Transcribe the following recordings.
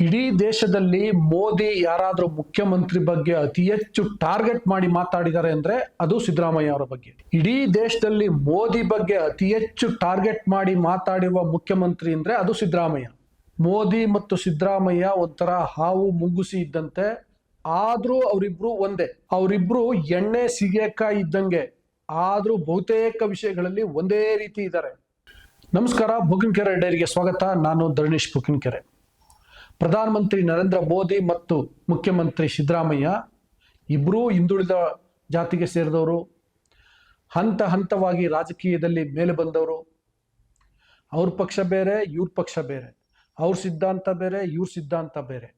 ಇಡೀ ದೇಶದಲ್ಲಿ ಮೋದಿ ಯಾರಾದರೂ ಮುಖ್ಯಮಂತ್ರಿ ಬಗ್ಗೆ ಅತಿ ಹೆಚ್ಚು ಟಾರ್ಗೆಟ್ ಮಾಡಿ ಮಾತಾಡಿದ್ದಾರೆ ಅಂದ್ರೆ ಅದು ಸಿದ್ದರಾಮಯ್ಯ ಅವರ ಬಗ್ಗೆ. ಇಡೀ ದೇಶದಲ್ಲಿ ಮೋದಿ ಬಗ್ಗೆ ಅತಿ ಹೆಚ್ಚು ಟಾರ್ಗೆಟ್ ಮಾಡಿ ಮಾತಾಡಿರುವ ಮುಖ್ಯಮಂತ್ರಿ ಅಂದ್ರೆ ಅದು ಸಿದ್ದರಾಮಯ್ಯ. ಮೋದಿ ಮತ್ತು ಸಿದ್ದರಾಮಯ್ಯ ಒಂಥರ ಹಾವು ಮುಂಗುಸಿ ಇದ್ದಂತೆ. ಆದ್ರೂ ಅವರಿಬ್ರು ಒಂದೇ. ಅವರಿಬ್ರು ಎಣ್ಣೆ, ಸಿಗೇಕಾಯಿ ಇದ್ದಂಗೆ. ಆದ್ರೂ ಬಹುತೇಕ ವಿಷಯಗಳಲ್ಲಿ ಒಂದೇ ರೀತಿ ಇದ್ದಾರೆ. ನಮಸ್ಕಾರ ಬುಕಿನ್ಕೆರೆ ಡೈರಿಗೆ ಸ್ವಾಗತ. ನಾನು ಧರಣೀಶ್ ಬುಕಿನ್ಕೆರೆ ಪ್ರಧಾನಮಂತ್ರಿ ನರೇಂದ್ರ ಮೋದಿ ಮತ್ತು ಮುಖ್ಯಮಂತ್ರಿ ಸಿದ್ದರಾಮಯ್ಯ ಇಬ್ಬರೂ ಹಿಂದುಳಿದ ಜಾತಿಗೆ ಸೇರಿದವರು. ಹಂತ ಹಂತವಾಗಿ ರಾಜಕೀಯದಲ್ಲಿ ಮೇಲೆ ಬಂದವರು. ಅವ್ರ ಪಕ್ಷ ಬೇರೆ, ಇವ್ರ ಪಕ್ಷ ಬೇರೆ. ಅವ್ರ ಸಿದ್ಧಾಂತ ಬೇರೆ, ಇವ್ರ ಸಿದ್ಧಾಂತ ಬೇರೆ.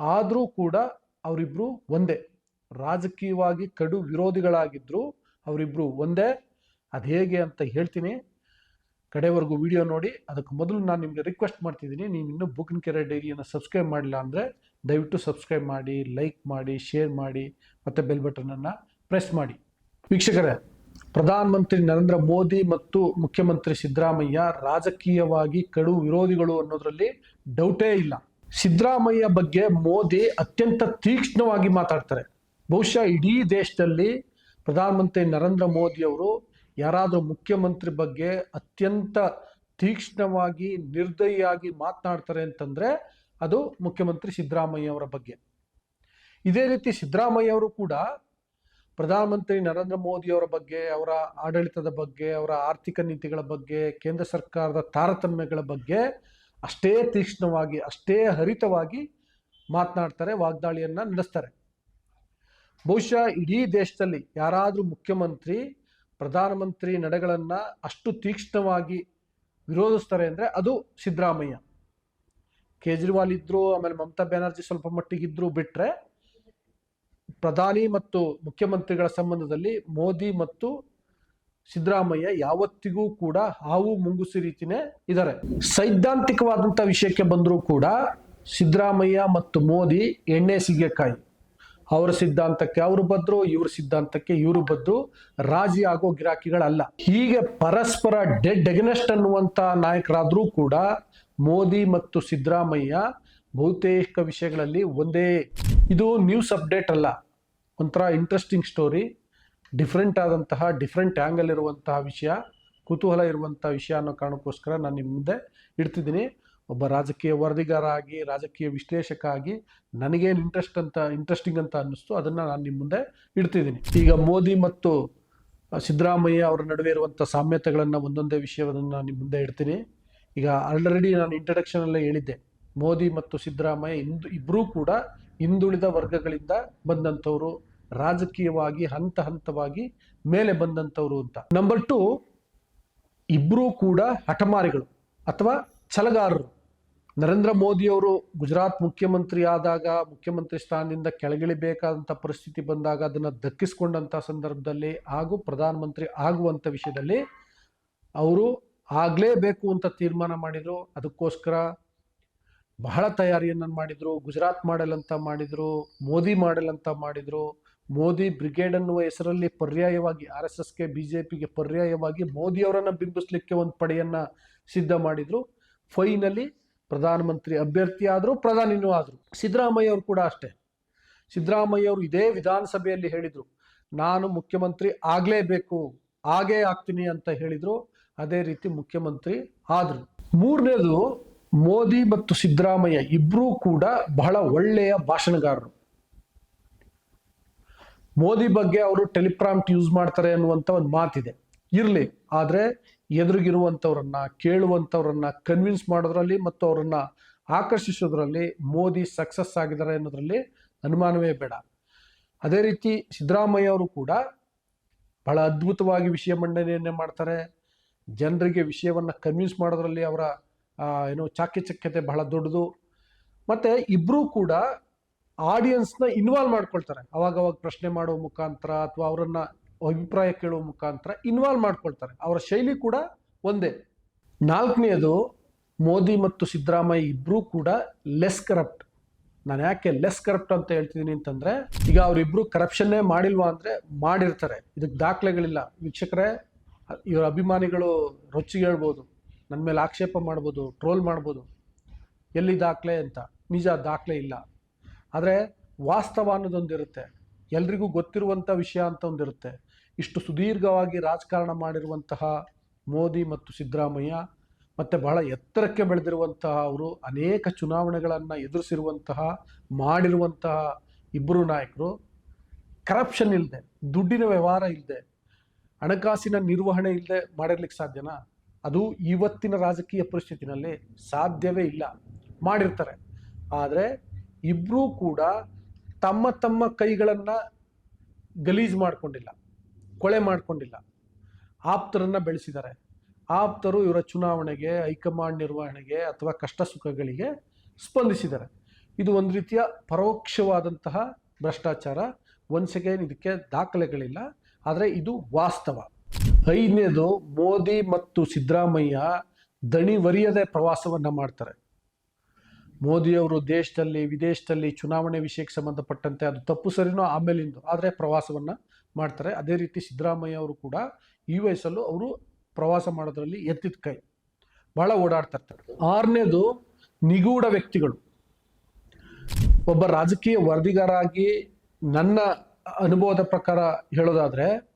ಆದರೂ ಕೂಡ ಅವರಿಬ್ರು ಒಂದೇ. ರಾಜಕೀಯವಾಗಿ ಕಡು ವಿರೋಧಿಗಳಾಗಿದ್ರು ಅವರಿಬ್ರು ಒಂದೇ. ಅದು ಹೇಗೆ ಅಂತ ಹೇಳ್ತೀನಿ. ಕಡೆವರೆಗೂ ವಿಡಿಯೋ ನೋಡಿ. ಅದಕ್ಕೆ ಮೊದಲು ನಾನು ನಿಮಗೆ ರಿಕ್ವೆಸ್ಟ್ ಮಾಡ್ತಿದ್ದೀನಿ. ನೀವು ಇನ್ನೂ ಬುಕ್ಕಿನ ಕೆರೆ ಡೈರಿಯನ್ನು ಸಬ್ಸ್ಕ್ರೈಬ್ ಮಾಡಿಲ್ಲ ಅಂದರೆ ದಯವಿಟ್ಟು ಸಬ್ಸ್ಕ್ರೈಬ್ ಮಾಡಿ ಲೈಕ್ ಮಾಡಿ ಶೇರ್ ಮಾಡಿ, ಮತ್ತು ಬೆಲ್ ಬಟನನ್ನು ಪ್ರೆಸ್ ಮಾಡಿ. ವೀಕ್ಷಕರೇ ಪ್ರಧಾನಮಂತ್ರಿ ನರೇಂದ್ರ ಮೋದಿ ಮತ್ತು ಮುಖ್ಯಮಂತ್ರಿ ಸಿದ್ದರಾಮಯ್ಯ ರಾಜಕೀಯವಾಗಿ ಕಡು ವಿರೋಧಿಗಳು ಅನ್ನೋದರಲ್ಲಿ ಡೌಟೇ ಇಲ್ಲ. ಸಿದ್ದರಾಮಯ್ಯ ಬಗ್ಗೆ ಮೋದಿ ಅತ್ಯಂತ ತೀಕ್ಷ್ಣವಾಗಿ ಮಾತಾಡ್ತಾರೆ. ಬಹುಶಃ ಇಡೀ ದೇಶದಲ್ಲಿ ಪ್ರಧಾನಮಂತ್ರಿ ನರೇಂದ್ರ ಮೋದಿ ಅವರು ಯಾರಾದರೂ ಮುಖ್ಯಮಂತ್ರಿ ಬಗ್ಗೆ ಅತ್ಯಂತ ತೀಕ್ಷ್ಣವಾಗಿ, ನಿರ್ದಯಿಯಾಗಿ ಮಾತನಾಡ್ತಾರೆ ಅಂತಂದ್ರೆ ಅದು ಮುಖ್ಯಮಂತ್ರಿ ಸಿದ್ದರಾಮಯ್ಯ ಅವರ ಬಗ್ಗೆ. ಇದೇ ರೀತಿ ಸಿದ್ದರಾಮಯ್ಯ ಅವರು ಕೂಡ ಪ್ರಧಾನಮಂತ್ರಿ ನರೇಂದ್ರ ಮೋದಿ ಅವರ ಬಗ್ಗೆ, ಅವರ ಆಡಳಿತದ ಬಗ್ಗೆ, ಅವರ ಆರ್ಥಿಕ ನೀತಿಗಳ ಬಗ್ಗೆ, ಕೇಂದ್ರ ಸರ್ಕಾರದ ತಾರತಮ್ಯಗಳ ಬಗ್ಗೆ ಅಷ್ಟೇ ತೀಕ್ಷ್ಣವಾಗಿ, ಅಷ್ಟೇ ಹರಿತವಾಗಿ ಮಾತನಾಡ್ತಾರೆ, ವಾಗ್ದಾಳಿಯನ್ನ ನಡೆಸ್ತಾರೆ. ಬಹುಶಃ ಇಡೀ ದೇಶದಲ್ಲಿ ಯಾರಾದರೂ ಮುಖ್ಯಮಂತ್ರಿ ಪ್ರಧಾನಮಂತ್ರಿ ನಡೆಗಳನ್ನ ಅಷ್ಟು ತೀಕ್ಷ್ಣವಾಗಿ ವಿರೋಧಿಸ್ತಾರೆ ಅಂದ್ರೆ ಅದು ಸಿದ್ದರಾಮಯ್ಯ. ಕೇಜ್ರಿವಾಲ್ ಇದ್ರು, ಆಮೇಲೆ ಮಮತಾ ಬ್ಯಾನರ್ಜಿ ಸ್ವಲ್ಪ ಮಟ್ಟಿಗಿದ್ರು ಬಿಟ್ರೆ ಪ್ರಧಾನಿ ಮತ್ತು ಮುಖ್ಯಮಂತ್ರಿಗಳ ಸಂಬಂಧದಲ್ಲಿ ಮೋದಿ ಮತ್ತು ಸಿದ್ದರಾಮಯ್ಯ ಯಾವತ್ತಿಗೂ ಕೂಡ ಹಾವು ಮುಂಗುಸಿ ರೀತಿನೇ ಇದ್ದಾರೆ ಸೈದ್ಧಾಂತಿಕವಾದಂಥ ವಿಷಯಕ್ಕೆ ಬಂದರೂ ಕೂಡ ಸಿದ್ದರಾಮಯ್ಯ ಮತ್ತು ಮೋದಿ ಎಣ್ಣೆ ಸಿಗೆಕಾಯಿ. ಅವರ ಸಿದ್ಧಾಂತಕ್ಕೆ ಅವರು ಬದ್ರು, ಇವ್ರ ಸಿದ್ಧಾಂತಕ್ಕೆ ಇವರು ಬದ್ರು, ರಾಜಿ ಆಗೋ ಗಿರಾಕಿಗಳಲ್ಲ. ಹೀಗೆ ಪರಸ್ಪರ ಡೆಡ್ ಎಗನೆಸ್ಟ್ ಅನ್ನುವಂಥ ನಾಯಕರಾದರೂ ಕೂಡ ಮೋದಿ ಮತ್ತು ಸಿದ್ದರಾಮಯ್ಯ ಬಹುತೇಕ ವಿಷಯಗಳಲ್ಲಿ ಒಂದೇ, ಇದು ನ್ಯೂಸ್ ಅಪ್ಡೇಟ್ ಅಲ್ಲ. ಒಂಥರ ಇಂಟ್ರೆಸ್ಟಿಂಗ್ ಸ್ಟೋರಿ ಡಿಫ್ರೆಂಟ್ ಆದಂತಹ ಡಿಫ್ರೆಂಟ್ ಆ್ಯಂಗಲ್ ಇರುವಂತಹ ವಿಷಯ, ಕುತೂಹಲ ಇರುವಂಥ ವಿಷಯ ಅನ್ನೋ ಕಾರಣಕ್ಕೋಸ್ಕರ ನಾನು ನಿಮ್ಮ ಮುಂದೆ ಇಡ್ತಿದ್ದೀನಿ. ಒಬ್ಬ ರಾಜಕೀಯ ವರದಿಗಾರಾಗಿ, ರಾಜಕೀಯ ವಿಶ್ಲೇಷಕ ಆಗಿ ನನಗೇನು ಇಂಟ್ರೆಸ್ಟ್ ಅಂತ ಇಂಟ್ರೆಸ್ಟಿಂಗ್ ಅಂತ ಅನ್ನಿಸ್ತು, ಅದನ್ನು ನಾನು ನಿಮ್ಮ ಮುಂದೆ ಇಡ್ತಿದ್ದೀನಿ. ಈಗ ಮೋದಿ ಮತ್ತು ಸಿದ್ದರಾಮಯ್ಯ ಅವರ ನಡುವೆ ಇರುವಂಥ ಸಾಮ್ಯತೆಗಳನ್ನು ಒಂದೊಂದೇ ವಿಷಯವನ್ನು ನಾನು ನಿಮ್ಮ ಮುಂದೆ ಇಡ್ತೀನಿ. ಈಗ ಆಲ್ರೆಡಿ ನಾನು ಇಂಟ್ರಡಕ್ಷನಲ್ಲೇ ಹೇಳಿದ್ದೆ. ಮೋದಿ ಮತ್ತು ಸಿದ್ದರಾಮಯ್ಯ ಇಂದು ಇಬ್ಬರೂ ಕೂಡ ಹಿಂದುಳಿದ ವರ್ಗಗಳಿಂದ ಬಂದಂಥವರು, ರಾಜಕೀಯವಾಗಿ ಹಂತ ಹಂತವಾಗಿ ಮೇಲೆ ಬಂದಂಥವ್ರು ಅಂತ. ನಂಬರ್ ಟು ಇಬ್ಬರೂ ಕೂಡ ಹಠಮಾರಿಗಳು ಅಥವಾ ಛಲಗಾರರು. ನರೇಂದ್ರ ಮೋದಿಯವರು ಗುಜರಾತ್ ಮುಖ್ಯಮಂತ್ರಿ ಆದಾಗ, ಮುಖ್ಯಮಂತ್ರಿ ಸ್ಥಾನದಿಂದ ಕೆಳಗಿಳಿಬೇಕಾದಂಥ ಪರಿಸ್ಥಿತಿ ಬಂದಾಗ ಅದನ್ನು ದಕ್ಕಿಸ್ಕೊಂಡಂಥ ಸಂದರ್ಭದಲ್ಲಿ ಹಾಗೂ ಪ್ರಧಾನಮಂತ್ರಿ ಆಗುವಂಥ ವಿಷಯದಲ್ಲಿ ಅವರು ಆಗಲೇಬೇಕು ಅಂತ ತೀರ್ಮಾನ ಮಾಡಿದರು. ಅದಕ್ಕೋಸ್ಕರ ಬಹಳ ತಯಾರಿಯನ್ನು ಮಾಡಿದರು. ಗುಜರಾತ್ ಮಾಡೆಲ್ ಅಂತ ಮಾಡಿದರು. ಮೋದಿ ಮಾಡೆಲ್ ಅಂತ ಮಾಡಿದರು. ಮೋದಿ ಬ್ರಿಗೇಡ್ ಅನ್ನುವ ಹೆಸರಲ್ಲಿ ಪರ್ಯಾಯವಾಗಿ ಆರ್ ಎಸ್ ಎಸ್ಗೆ, ಬಿ ಜೆ ಪಿಗೆ ಪರ್ಯಾಯವಾಗಿ ಮೋದಿಯವರನ್ನು ಬಿಂಬಿಸಲಿಕ್ಕೆ ಒಂದು ಪಡೆಯನ್ನು ಸಿದ್ಧ ಮಾಡಿದರು. ಫೈನಲಿ ಪ್ರಧಾನಮಂತ್ರಿ ಅಭ್ಯರ್ಥಿ ಆದರೂ ಪ್ರಧಾನಿನೂ ಆದರು. ಸಿದ್ದರಾಮಯ್ಯ ಅವರು ಕೂಡ ಅಷ್ಟೇ. ಸಿದ್ದರಾಮಯ್ಯ ಅವರು ಇದೇ ವಿಧಾನಸಭೆಯಲ್ಲಿ ಹೇಳಿದರು. ನಾನು ಮುಖ್ಯಮಂತ್ರಿ ಆಗಲೇಬೇಕು, ಆಗೇ ಆಗ್ತೀನಿ ಅಂತ ಹೇಳಿದರು. ಅದೇ ರೀತಿ ಮುಖ್ಯಮಂತ್ರಿ ಆದರು. ಮೂರನೇದು ಮೋದಿ ಮತ್ತು ಸಿದ್ದರಾಮಯ್ಯ ಇಬ್ಬರೂ ಕೂಡ ಬಹಳ ಒಳ್ಳೆಯ ಭಾಷಣಗಾರರು. ಮೋದಿ ಬಗ್ಗೆ ಅವರು ಟೆಲಿಪ್ರಾಮ್ಟ್ ಯೂಸ್ ಮಾಡ್ತಾರೆ ಅನ್ನುವಂಥ ಒಂದು ಮಾತಿದೆ. ಇರಲಿ, ಆದರೆ ಎದುರಿಗಿರುವಂಥವ್ರನ್ನ, ಕೇಳುವಂಥವ್ರನ್ನ ಕನ್ವಿನ್ಸ್ ಮಾಡೋದ್ರಲ್ಲಿ ಮತ್ತು ಅವರನ್ನು ಆಕರ್ಷಿಸೋದ್ರಲ್ಲಿ ಮೋದಿ ಸಕ್ಸಸ್ ಆಗಿದ್ದಾರೆ ಅನ್ನೋದ್ರಲ್ಲಿ ಅನುಮಾನವೇ ಬೇಡ. ಅದೇ ರೀತಿ ಸಿದ್ದರಾಮಯ್ಯ ಅವರು ಕೂಡ ಬಹಳ ಅದ್ಭುತವಾಗಿ ವಿಷಯ ಮಂಡನೆಯನ್ನೇ ಮಾಡ್ತಾರೆ. ಜನರಿಗೆ ವಿಷಯವನ್ನು ಕನ್ವಿನ್ಸ್ ಮಾಡೋದ್ರಲ್ಲಿ ಅವರ ಏನು ಚಾಕಚಕ್ಯತೆ ಬಹಳ ದೊಡ್ಡದು. ಮತ್ತು ಇಬ್ಬರೂ ಕೂಡ ಆಡಿಯನ್ಸ್ನ ಇನ್ವಾಲ್ವ್ ಮಾಡ್ಕೊಳ್ತಾರೆ. ಅವಾಗ ಅವಾಗ ಪ್ರಶ್ನೆ ಮಾಡುವ ಮುಖಾಂತರ ಅಥವಾ ಅವರನ್ನ ಅಭಿಪ್ರಾಯ ಕೇಳುವ ಮುಖಾಂತರ ಇನ್ವಾಲ್ವ್ ಮಾಡ್ಕೊಳ್ತಾರೆ. ಅವರ ಶೈಲಿ ಕೂಡ ಒಂದೇ. ನಾಲ್ಕನೆಯದು ಮೋದಿ ಮತ್ತು ಸಿದ್ದರಾಮಯ್ಯ ಇಬ್ಬರೂ ಕೂಡ ಲೆಸ್ ಕರಪ್ಟ್ ನಾನು ಯಾಕೆ ಲೆಸ್ ಕರಪ್ಟ್ ಅಂತ ಹೇಳ್ತಿದ್ದೀನಿ ಅಂತಂದ್ರೆ, ಈಗ ಅವರಿಬ್ರು ಕರಪ್ಷನ್ನೇ ಮಾಡಿಲ್ವಾ ಅಂದ್ರೆ ಮಾಡಿರ್ತಾರೆ. ಇದಕ್ಕೆ ದಾಖಲೆಗಳಿಲ್ಲ. ವೀಕ್ಷಕರೇ, ಇವರ ಅಭಿಮಾನಿಗಳು ರೊಚ್ಚಿಗೆ ಹೇಳ್ಬೋದು. ನನ್ನ ಮೇಲೆ ಆಕ್ಷೇಪ ಮಾಡ್ಬೋದು ಟ್ರೋಲ್ ಮಾಡ್ಬೋದು. ಎಲ್ಲಿ ದಾಖಲೆ ಅಂತ? ನಿಜ ದಾಖಲೆ ಇಲ್ಲ. ಆದರೆ ವಾಸ್ತವ ಅನ್ನೋದೊಂದಿರುತ್ತೆ. ಎಲ್ರಿಗೂ ಗೊತ್ತಿರುವಂಥ ವಿಷಯ ಅಂತ ಒಂದಿರುತ್ತೆ. ಇಷ್ಟು ಸುದೀರ್ಘವಾಗಿ ರಾಜಕಾರಣ ಮಾಡಿರುವಂತಹ ಮೋದಿ ಮತ್ತು ಸಿದ್ದರಾಮಯ್ಯ ಮತ್ತು ಬಹಳ ಎತ್ತರಕ್ಕೆ ಬೆಳೆದಿರುವಂತಹ ಅವರು ಅನೇಕ ಚುನಾವಣೆಗಳನ್ನು ಎದುರಿಸಿರುವಂತಹ, ಮಾಡಿರುವಂತಹ ಇಬ್ಬರು ನಾಯಕರು ಕರಪ್ಷನ್ ಇಲ್ಲದೆ ದುಡ್ಡಿನ ವ್ಯವಹಾರ ಇಲ್ಲದೆ ಹಣಕಾಸಿನ ನಿರ್ವಹಣೆ ಇಲ್ಲದೆ ಮಾಡಿರ್ಲಿಕ್ಕೆ ಸಾಧ್ಯನಾ? ಅದು ಇವತ್ತಿನ ರಾಜಕೀಯ ಪರಿಸ್ಥಿತಿನಲ್ಲಿ ಸಾಧ್ಯವೇ ಇಲ್ಲ. ಮಾಡಿರ್ತಾರೆ. ಆದರೆ ಇಬ್ಬರೂ ಕೂಡ ತಮ್ಮ ತಮ್ಮ ಕೈಗಳನ್ನು ಗಲೀಜು ಮಾಡಿಕೊಂಡಿಲ್ಲ, ಕೊಳೆ ಮಾಡಿಕೊಂಡಿಲ್ಲ. ಆಪ್ತರನ್ನು ಬೆಳೆಸಿದ್ದಾರೆ. ಆಪ್ತರು ಇವರ ಚುನಾವಣೆಗೆ, ಹೈಕಮಾಂಡ್ ನಿರ್ವಹಣೆಗೆ ಅಥವಾ ಕಷ್ಟ ಸುಖಗಳಿಗೆ ಸ್ಪಂದಿಸಿದ್ದಾರೆ. ಇದು ಒಂದು ರೀತಿಯ ಪರೋಕ್ಷವಾದಂತಹ ಭ್ರಷ್ಟಾಚಾರ. ಒನ್ಸ್ ಅಗೇನ್ ಇದಕ್ಕೆ ದಾಖಲೆಗಳಿಲ್ಲ, ಆದರೆ ಇದು ವಾಸ್ತವ. ಐದನೇದು, ಮೋದಿ ಮತ್ತು ಸಿದ್ದರಾಮಯ್ಯ ದಣಿವರಿಯದೆ ಪ್ರವಾಸವನ್ನು ಮಾಡ್ತಾರೆ. ಮೋದಿಯವರು ದೇಶದಲ್ಲಿ, ವಿದೇಶದಲ್ಲಿ ಚುನಾವಣೆ ವಿಷಯಕ್ಕೆ ಸಂಬಂಧಪಟ್ಟಂತೆ ಅದು ತಪ್ಪು ಸರಿನೋ ಆಮೇಲಿಂದು, ಆದರೆ ಪ್ರವಾಸವನ್ನು ಮಾಡ್ತಾರೆ. ಅದೇ ರೀತಿ ಸಿದ್ದರಾಮಯ್ಯ ಅವರು ಕೂಡ ಈ ವಯಸ್ಸಲ್ಲೂ ಅವರು ಪ್ರವಾಸ ಮಾಡೋದ್ರಲ್ಲಿ ಎತ್ತಿದ ಕೈ. ಭಾಳ ಓಡಾಡ್ತಾ ಇರ್ತಾರೆ. ಆರನೇದು ನಿಗೂಢ ವ್ಯಕ್ತಿಗಳು. ಒಬ್ಬ ರಾಜಕೀಯ ವರದಿಗಾರಾಗಿ ನನ್ನ ಅನುಭವದ ಪ್ರಕಾರ ಹೇಳೋದಾದ್ರೆ,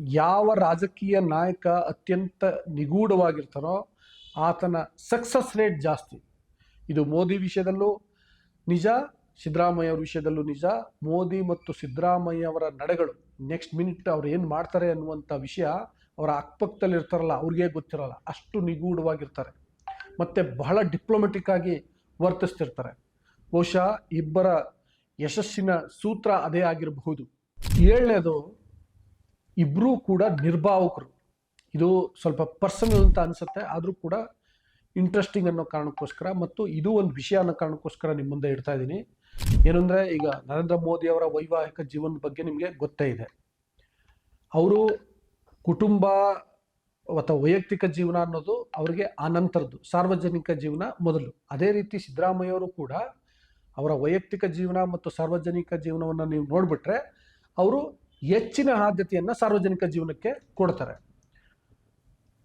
ಯಾವ ರಾಜಕೀಯ ನಾಯಕ ಅತ್ಯಂತ ನಿಗೂಢವಾಗಿರ್ತಾರೋ ಆತನ ಸಕ್ಸಸ್ ರೇಟ್ ಜಾಸ್ತಿ. ಇದು ಮೋದಿ ವಿಷಯದಲ್ಲೂ ನಿಜ, ಸಿದ್ದರಾಮಯ್ಯ ಅವರ ವಿಷಯದಲ್ಲೂ ನಿಜ. ಮೋದಿ ಮತ್ತು ಸಿದ್ದರಾಮಯ್ಯ ಅವರ ನಡೆಗಳು ನೆಕ್ಸ್ಟ್ ಮಿನಿಟ್ ಅವ್ರು ಏನು ಮಾಡ್ತಾರೆ ಅನ್ನುವಂಥ ವಿಷಯ ಅವರ ಅಕ್ಕಪಕ್ಕದಲ್ಲಿ ಇರ್ತಾರಲ್ಲ, ಅವ್ರಿಗೆ ಗೊತ್ತಿರಲ್ಲ. ಅಷ್ಟು ನಿಗೂಢವಾಗಿರ್ತಾರೆ. ಮತ್ತು ಬಹಳ ಡಿಪ್ಲೊಮೆಟಿಕ್ ಆಗಿ ವರ್ತಿಸ್ತಿರ್ತಾರೆ. ಬಹುಶಃ ಇಬ್ಬರ ಯಶಸ್ಸಿನ ಸೂತ್ರ ಅದೇ ಆಗಿರಬಹುದು. ಏಳನೇದು ಇಬ್ಬರೂ ಕೂಡ ನಿರ್ಭಾವಕರು. ಇದು ಸ್ವಲ್ಪ ಪರ್ಸನಲ್ ಅಂತ ಅನಿಸುತ್ತೆ, ಆದರೂ ಕೂಡ ಇಂಟ್ರೆಸ್ಟಿಂಗ್ ಅನ್ನೋ ಕಾರಣಕ್ಕೋಸ್ಕರ ಮತ್ತು ಇದು ಒಂದು ವಿಷಯ ಅನ್ನೋ ಕಾರಣಕ್ಕೋಸ್ಕರ ನಿಮ್ಮ ಮುಂದೆ ಇಡ್ತಾ ಇದ್ದೀನಿ ಏನಂದರೆ ಈಗ ನರೇಂದ್ರ ಮೋದಿ ಅವರ ವೈವಾಹಿಕ ಜೀವನದ ಬಗ್ಗೆ ನಿಮಗೆ ಗೊತ್ತೇ ಇದೆ. ಅವರು ಕುಟುಂಬ ಅಥವಾ ವೈಯಕ್ತಿಕ ಜೀವನ ಅನ್ನೋದು ಅವರಿಗೆ ಆನಂತರದ್ದು, ಸಾರ್ವಜನಿಕ ಜೀವನ ಮೊದಲು. ಅದೇ ರೀತಿ ಸಿದ್ದರಾಮಯ್ಯವರು ಕೂಡ ಅವರ ವೈಯಕ್ತಿಕ ಜೀವನ ಮತ್ತು ಸಾರ್ವಜನಿಕ ಜೀವನವನ್ನು ನೀವು ನೋಡಿಬಿಟ್ರೆ ಅವರು ಹೆಚ್ಚಿನ ಆದ್ಯತೆಯನ್ನು ಸಾರ್ವಜನಿಕ ಜೀವನಕ್ಕೆ ಕೊಡ್ತಾರೆ.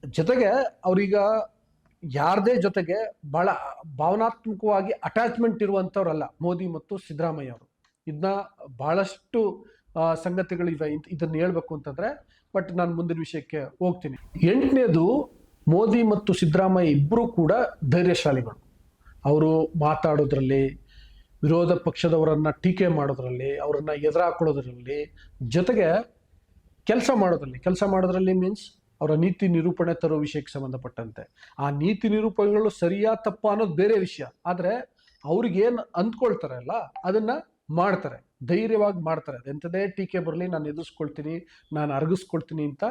ಜೊತೆಗೆ ಅವರೀಗ ಯಾರದೇ ಜೊತೆಗೆ ಬಹಳ ಭಾವನಾತ್ಮಕವಾಗಿ ಅಟ್ಯಾಚ್ಮೆಂಟ್ ಇರುವಂಥವ್ರಲ್ಲ ಮೋದಿ ಮತ್ತು ಸಿದ್ದರಾಮಯ್ಯ ಅವರು. ಇದನ್ನ ಬಹಳಷ್ಟು ಸಂಗತಿಗಳಿವೆ ಇದನ್ನ ಹೇಳ್ಬೇಕು ಅಂತಂದ್ರೆ ಬಟ್ ನಾನು ಮುಂದಿನ ವಿಷಯಕ್ಕೆ ಹೋಗ್ತೀನಿ. ಎಂಟನೇದು ಮೋದಿ ಮತ್ತು ಸಿದ್ದರಾಮಯ್ಯ ಇಬ್ಬರೂ ಕೂಡ ಧೈರ್ಯಶಾಲಿಗಳು. ಅವರು ಮಾತಾಡೋದ್ರಲ್ಲಿ, ವಿರೋಧ ಪಕ್ಷದವರನ್ನ ಟೀಕೆ ಮಾಡೋದ್ರಲ್ಲಿ, ಅವರನ್ನ ಎದುರಾಕೊಳ್ಳೋದ್ರಲ್ಲಿ ಜೊತೆಗೆ ಕೆಲಸ ಮಾಡೋದ್ರಲ್ಲಿ. ಕೆಲಸ ಮಾಡೋದ್ರಲ್ಲಿ ಮೀನ್ಸ್ ಅವರ ನೀತಿ ನಿರೂಪಣೆ ತರೋ ವಿಷಯಕ್ಕೆ ಸಂಬಂಧಪಟ್ಟಂತೆ. ಆ ನೀತಿ ನಿರೂಪಣೆಗಳು ಸರಿಯಾ ತಪ್ಪ ಅನ್ನೋದು ಬೇರೆ ವಿಷಯ. ಆದರೆ ಅವ್ರಿಗೇನು ಅಂದ್ಕೊಳ್ತಾರಲ್ಲ ಅದನ್ನ ಮಾಡ್ತಾರೆ. ಧೈರ್ಯವಾಗಿ ಮಾಡ್ತಾರೆ. ಎಂಥದೇ ಟೀಕೆ ಬರಲಿ, ನಾನು ಎದುರಿಸ್ಕೊಳ್ತೀನಿ, ನಾನು ಅರಗಿಸ್ಕೊಳ್ತೀನಿ ಅಂತ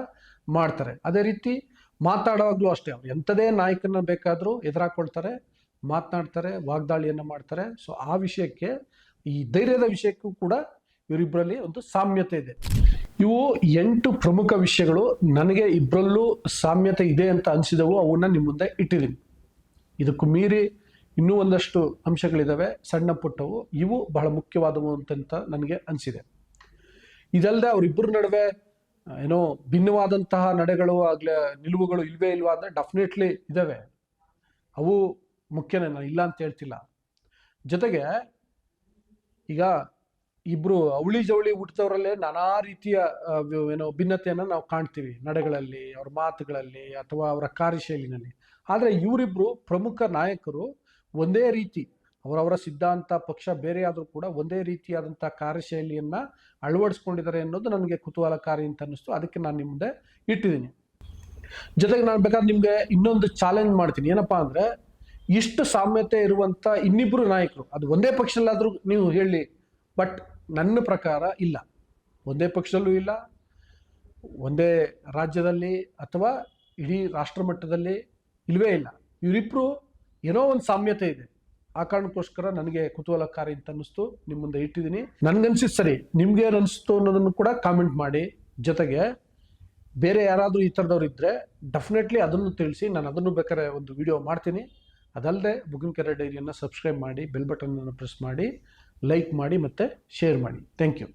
ಮಾಡ್ತಾರೆ. ಅದೇ ರೀತಿ ಮಾತಾಡುವಾಗಲೂ ಅಷ್ಟೇ. ಅವ್ರು ಎಂಥದೇ ನಾಯಕನ ಬೇಕಾದರೂ ಎದುರಾಕೊಳ್ತಾರೆ, ಮಾತನಾಡ್ತಾರೆ, ವಾಗ್ದಾಳಿಯನ್ನು ಮಾಡ್ತಾರೆ. ಸೊ ಆ ವಿಷಯಕ್ಕೆ, ಈ ಧೈರ್ಯದ ವಿಷಯಕ್ಕೂ ಕೂಡ ಇವರಿಬ್ಬರಲ್ಲಿ ಒಂದು ಸಾಮ್ಯತೆ ಇದೆ. ಇವು ಎಂಟು ಪ್ರಮುಖ ವಿಷಯಗಳು. ನನಗೆ ಇಬ್ಬರಲ್ಲೂ ಸಾಮ್ಯತೆ ಇದೆ ಅಂತ ಅನಿಸಿದವು. ಅವನ್ನ ನಿಮ್ಮ ಮುಂದೆ ಇಟ್ಟಿದ್ದೀನಿ ಇದಕ್ಕೂ ಮೀರಿ ಇನ್ನೂ ಒಂದಷ್ಟು ಅಂಶಗಳಿದ್ದಾವೆ ಸಣ್ಣ ಪುಟ್ಟವು. ಇವು ಬಹಳ ಮುಖ್ಯವಾದವು ಅಂತ ನನಗೆ ಅನಿಸಿದೆ. ಇದಲ್ಲದೆ ಅವರಿಬ್ಬರ ನಡುವೆ, ಏನೋ ಭಿನ್ನವಾದಂತಹ ನಡೆಗಳು ಆಗಲೇ ನಿಲುವುಗಳು ಇಲ್ವೇ ಇಲ್ವಾ ಅಂದರೆ ಡೆಫಿನೆಟ್ಲಿ ಇದ್ದಾವೆ ಅವು ಮುಖ್ಯನೇ. ನಾನು ಇಲ್ಲ ಅಂತ ಹೇಳ್ತಿಲ್ಲ. ಜೊತೆಗೆ ಈಗ ಇಬ್ರು ಅವಳಿ ಜವಳಿ ಹುಟ್ಟಿದವರಲ್ಲೇ ನಾನಾ ರೀತಿಯ ಏನೋ ಭಿನ್ನತೆಯನ್ನು ನಾವು ಕಾಣ್ತೀವಿ ನಡೆಗಳಲ್ಲಿ, ಅವ್ರ ಮಾತುಗಳಲ್ಲಿ ಅಥವಾ ಅವರ ಕಾರ್ಯಶೈಲಿನಲ್ಲಿ. ಆದರೆ ಇವರಿಬ್ರು ಪ್ರಮುಖ ನಾಯಕರು ಒಂದೇ ರೀತಿ, ಅವರವರ ಸಿದ್ಧಾಂತ, ಪಕ್ಷ ಬೇರೆ ಆದರೂ ಕೂಡ ಒಂದೇ ರೀತಿಯಾದಂಥ ಕಾರ್ಯಶೈಲಿಯನ್ನು ಅಳವಡಿಸ್ಕೊಂಡಿದ್ದಾರೆ ಅನ್ನೋದು ನನಗೆ ಕುತೂಹಲಕಾರಿ ಅಂತ ಅನ್ನಿಸ್ತು. ಅದಕ್ಕೆ ನಾನು ನಿಮ್ಮ ಇಟ್ಟಿದ್ದೀನಿ. ಜೊತೆಗೆ ನಾನು ಬೇಕಾದ್ರೆ ನಿಮಗೆ ಇನ್ನೊಂದು ಚಾಲೆಂಜ್ ಮಾಡ್ತೀನಿ. ಏನಪ್ಪಾ ಅಂದರೆ, ಇಷ್ಟು ಸಾಮ್ಯತೆ ಇರುವಂಥ ಇನ್ನಿಬ್ಬರು ನಾಯಕರು, ಅದು ಒಂದೇ ಪಕ್ಷದಲ್ಲಾದರೂ ನೀವು ಹೇಳಿ ಬಟ್ ನನ್ನ ಪ್ರಕಾರ ಇಲ್ಲ. ಒಂದೇ ಪಕ್ಷದಲ್ಲೂ ಇಲ್ಲ. ಒಂದೇ ರಾಜ್ಯದಲ್ಲಿ ಅಥವಾ ಇಡೀ ರಾಷ್ಟ್ರ ಮಟ್ಟದಲ್ಲಿ ಇಲ್ಲವೇ ಇಲ್ಲ. ಇವರಿಬ್ಬರು ಏನೋ ಒಂದು ಸಾಮ್ಯತೆ ಇದೆ. ಆ ಕಾರಣಕ್ಕೋಸ್ಕರ ನನಗೆ ಕುತೂಹಲಕಾರಿ ಅಂತ ಅನ್ನಿಸ್ತು. ನಿಮ್ಮ ಮುಂದೆ ಇಟ್ಟಿದ್ದೀನಿ. ನನಗನ್ಸಿದ್ ಸರಿ. ನಿಮ್ಗೆ ಏನು ಅನ್ನೋದನ್ನು ಕೂಡ ಕಾಮೆಂಟ್ ಮಾಡಿ. ಜೊತೆಗೆ ಬೇರೆ ಯಾರಾದರೂ ಈ ಥರದವ್ರು ಇದ್ದರೆ ಡೆಫಿನೆಟ್ಲಿ ಅದನ್ನು ತಿಳಿಸಿ. ನಾನು ಅದನ್ನು ಬೇಕಾದ್ರೆ ಒಂದು ವಿಡಿಯೋ ಮಾಡ್ತೀನಿ. ಅದಲ್ಲದೆ ಕೆರೆ ಡೈರಿಯನ್ನು ಸಬ್ಸ್ಕ್ರೈಬ್ ಮಾಡಿ ಬೆಲ್ ಬಟನನ್ನು ಪ್ರೆಸ್ ಮಾಡಿ. ಲೈಕ್ ಮಾಡಿ ಮತ್ತು ಶೇರ್ ಮಾಡಿ. Thank you